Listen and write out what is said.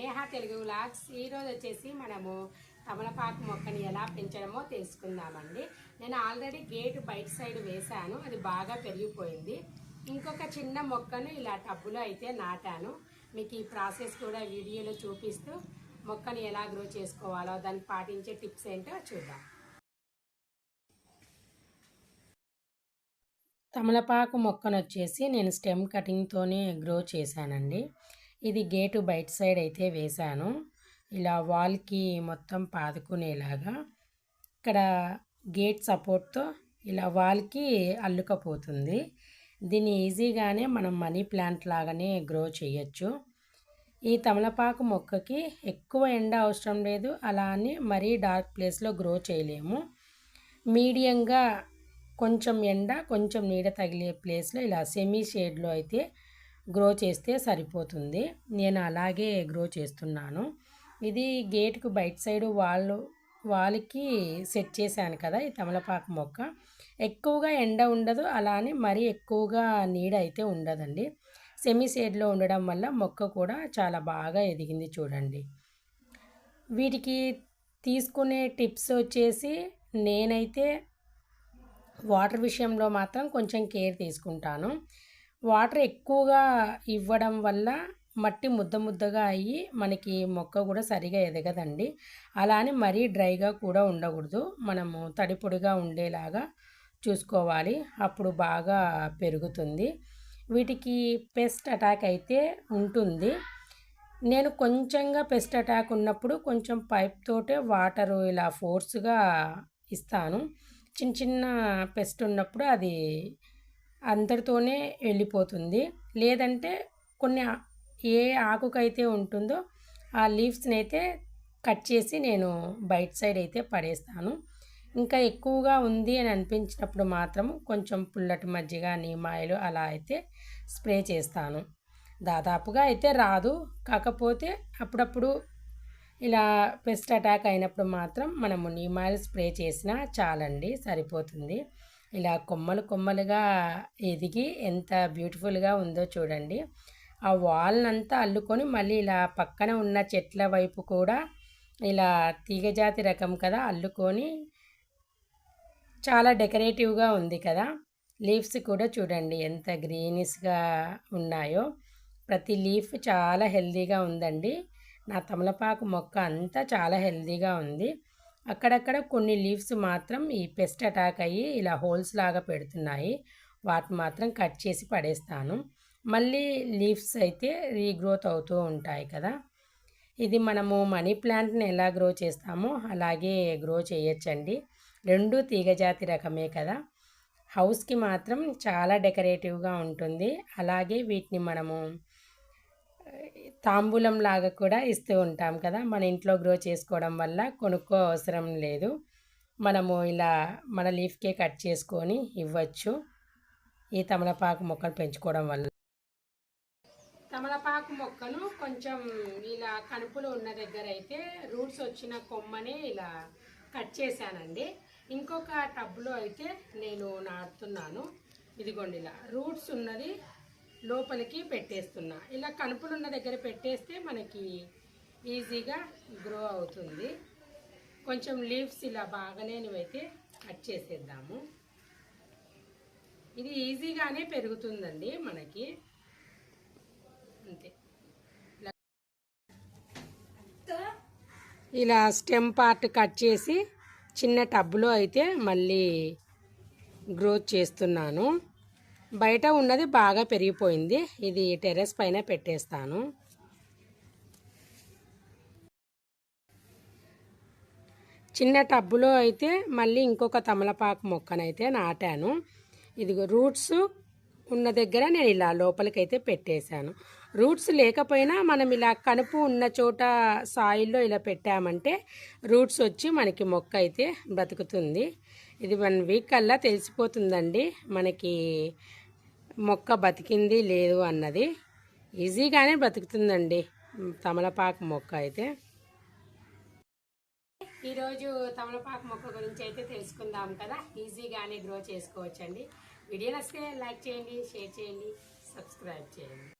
Neha Telugu vlogs ఈరోజు వచ్చేసి మనము తమలపాకు మొక్కని ఎలా పెంచడమో తెలుసుకుందామండి. నేను ఆల్రెడీ గేటు బయట సైడ్ వేశాను అది బాగా పెరిగిపోయింది. ఇంకొక చిన్న మొక్కను ఇలా టబ్బులో అయితే నాటాను. మీకు ఈ ప్రాసెస్ కూడా వీడియోలో చూపిస్తూ మొక్కని ఎలా గ్రో చేసుకోవాలో దాన్ని పాటించే టిప్స్ ఏంటో చూద్దాం. తమలపాకు మొక్కను వచ్చేసి నేను స్టెమ్ కటింగ్తోనే గ్రో చేశానండి. ఇది గేటు బయట సైడ్ అయితే వేశాను. ఇలా వాల్కి మొత్తం పాదుకునేలాగా ఇక్కడ గేట్ సపోర్ట్తో ఇలా వాల్కి అల్లుకపోతుంది. దీన్ని ఈజీగానే మనం మనీ ప్లాంట్ లాగానే గ్రో చేయొచ్చు. ఈ తమలపాకు మొక్కకి ఎక్కువ ఎండ అవసరం లేదు. అలా అని మరీ డార్క్ ప్లేస్లో గ్రో చేయలేము. మీడియంగా కొంచెం ఎండ కొంచెం నీడ తగిలే ప్లేస్లో ఇలా సెమీ షేడ్లో అయితే గ్రో చేస్తే సరిపోతుంది. నేను అలాగే గ్రో చేస్తున్నాను. ఇది గేట్కు బయట సైడ్ వాళ్ళు వాళ్ళకి సెట్ చేశాను కదా ఈ తమలపాకు మొక్క. ఎక్కువగా ఎండ ఉండదు అలానే మరీ ఎక్కువగా నీడ అయితే ఉండదండి. సెమీ షేడ్లో ఉండడం వల్ల మొక్క కూడా చాలా బాగా ఎదిగింది చూడండి. వీటికి తీసుకునే టిప్స్ వచ్చేసి నేనైతే వాటర్ విషయంలో మాత్రం కొంచెం కేర్ తీసుకుంటాను. వాటర్ ఎక్కువగా ఇవ్వడం వల్ల మట్టి ముద్ద ముద్దగా అయ్యి మనకి మొక్క కూడా సరిగా ఎదగదండి. అలానే మరీ డ్రైగా కూడా ఉండకూడదు. మనము తడిపొడిగా ఉండేలాగా చూసుకోవాలి. అప్పుడు బాగా పెరుగుతుంది. వీటికి పెస్ట్ అటాక్ అయితే ఉంటుంది. నేను కొంచెంగా పెస్ట్ అటాక్ ఉన్నప్పుడు కొంచెం పైప్ తోటే వాటరు ఇలా ఫోర్స్గా ఇస్తాను. చిన్న చిన్న పెస్ట్ ఉన్నప్పుడు అది అందరితోనే వెళ్ళిపోతుంది. లేదంటే కొన్ని ఏ ఆకుకైతే ఉంటుందో ఆ లీవ్స్ని అయితే కట్ చేసి నేను బయట సైడ్ అయితే పడేస్తాను. ఇంకా ఎక్కువగా ఉంది అని అనిపించినప్పుడు మాత్రం కొంచెం పుల్లటి మజ్జిగ నీమాయిలు అలా అయితే స్ప్రే చేస్తాను. దాదాపుగా అయితే రాదు. కాకపోతే అప్పుడప్పుడు ఇలా పెస్ట్ అటాక్ అయినప్పుడు మాత్రం మనము నీమాయిల్ స్ప్రే చేసినా చాలండి సరిపోతుంది. ఇలా కొమ్మలు కొమ్మలుగా ఎదిగి ఎంత బ్యూటిఫుల్గా ఉందో చూడండి. ఆ వాల్నంతా అల్లుకొని మళ్ళీ ఇలా పక్కన ఉన్న చెట్ల వైపు కూడా ఇలా తీగజాతి రకం కదా అల్లుకొని చాలా డెకరేటివ్గా ఉంది కదా. లీవ్స్ కూడా చూడండి ఎంత గ్రీనిష్గా ఉన్నాయో. ప్రతి లీఫ్ చాలా హెల్దీగా ఉందండి. నా తమలపాకు మొక్క అంతా చాలా హెల్దీగా ఉంది. అక్కడక్కడ కొన్ని లీవ్స్ మాత్రం ఈ పెస్ట్ అటాక్ అయ్యి ఇలా హోల్స్ లాగా పెడుతున్నాయి. వాటిని మాత్రం కట్ చేసి పడేస్తాను. మళ్ళీ లీవ్స్ అయితే రీగ్రోత్ అవుతూ ఉంటాయి కదా. ఇది మనము మనీ ప్లాంట్ని ఎలా గ్రో చేస్తామో అలాగే గ్రో చేయొచ్చండి. రెండు తీగజాతి రకమే కదా. హౌస్కి మాత్రం చాలా డెకరేటివ్గా ఉంటుంది. అలాగే వీటిని మనము తాంబూలం లాగా కూడా ఇస్తూ ఉంటాం కదా. మన ఇంట్లో గ్రో చేసుకోవడం వల్ల కొనుక్కో అవసరం లేదు. మనము ఇలా మన లీఫ్కే కట్ చేసుకొని ఇవ్వచ్చు. ఈ తమలపాకు మొక్కను పెంచుకోవడం వల్ల. తమలపాకు మొక్కను కొంచెం ఇలా కనుపులు ఉన్న దగ్గర అయితే రూట్స్ వచ్చిన కొమ్మని ఇలా కట్ చేశానండి. ఇంకొక టబ్లో అయితే నేను నాటుతున్నాను. ఇదిగోండి ఇలా రూట్స్ ఉన్నది లోపలికి పెట్టేస్తున్నా. ఇలా కనుపులు ఉన్న దగ్గర పెట్టేస్తే మనకి ఈజీగా గ్రో అవుతుంది. కొంచెం లీవ్స్ ఇలా బాగలేనివైతే కట్ చేసేద్దాము. ఇది ఈజీగానే పెరుగుతుందండి మనకి. అంతే. ఇలా- ఇలా స్టెమ్ పార్ట్ కట్ చేసి చిన్న టబ్లో అయితే మళ్ళీ గ్రోత్ చేస్తున్నాను. బయట ఉన్నది బాగా పెరిగిపోయింది. ఇది టెర్రస్ పైన పెట్టేస్తాను. చిన్న టబ్బులో అయితే మళ్ళీ ఇంకొక తమలపాకు మొక్కనైతే నాటాను. ఇదిగో రూట్స్ ఉన్న దగ్గర నేను ఇలా లోపలికైతే పెట్టేశాను. రూట్స్ లేకపోయినా మనం ఇలా కనుపు ఉన్న చోట సాయిల్లో ఇలా పెట్టామంటే రూట్స్ వచ్చి మనకి మొక్క అయితే బ్రతుకుతుంది. ఇది వన్ వీక్ అల్లా తెలిసిపోతుందండి. మనకి మొక్క బతికింది లేదు అన్నది. ఈజీగానే బతుకుతుందండి తమలపాకు మొక్క అయితే. ఈరోజు తమలపాకు మొక్క గురించి అయితే తెలుసుకుందాం కదా. ఈజీగానే గ్రో చేసుకోవచ్చండి. వీడియో నచ్చితే లైక్ చేయండి షేర్ చేయండి సబ్స్క్రైబ్ చేయండి.